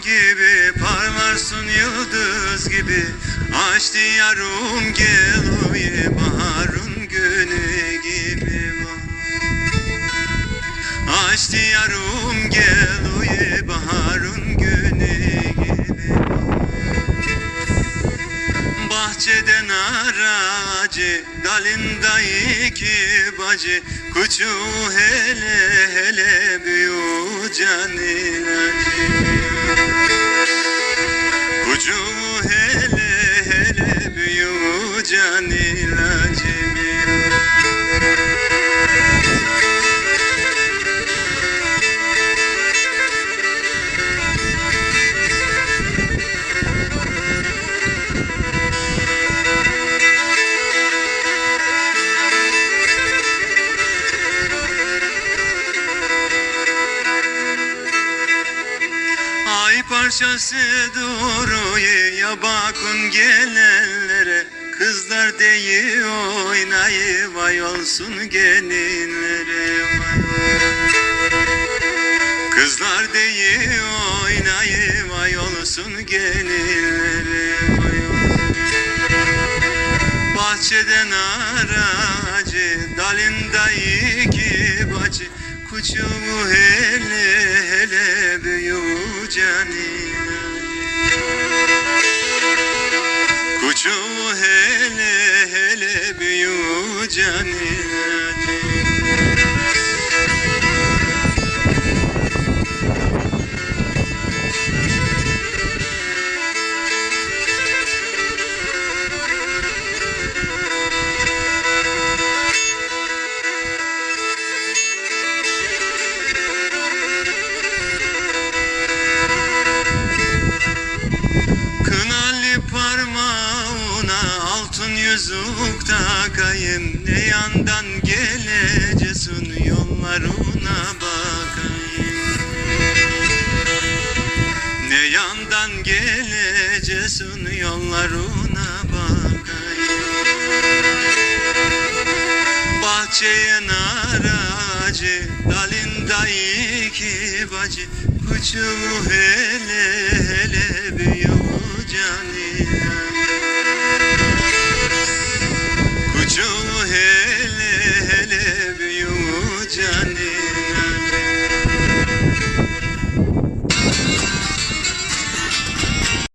gibi Parlarsın yıldız gibi. Açtı yarım gel uyu Baharın günü gibi. Açtı yarım gel uyu Baharın günü gibi. Bahçeden aracı Dalında iki bacı. Kuçu hele hele büyü canın Ay parçası duruyor ya bakın gelenlere Kızlar deyi oynayı vay olsun gelinlere. Kızlar deyi oynayı vay olsun gelinlere. Bahçeden aracı dalında iki bacı Kuçumu hele hele büyü canına Kuçumu hele hele büyü canına altın yüzük takayım Ne yandan geleceksin yollarına bakayım. Ne yandan geleceksin yollarına bakayım. Bahçeye naracı dalında iki bacı. Kuçumu hele hele büyü canına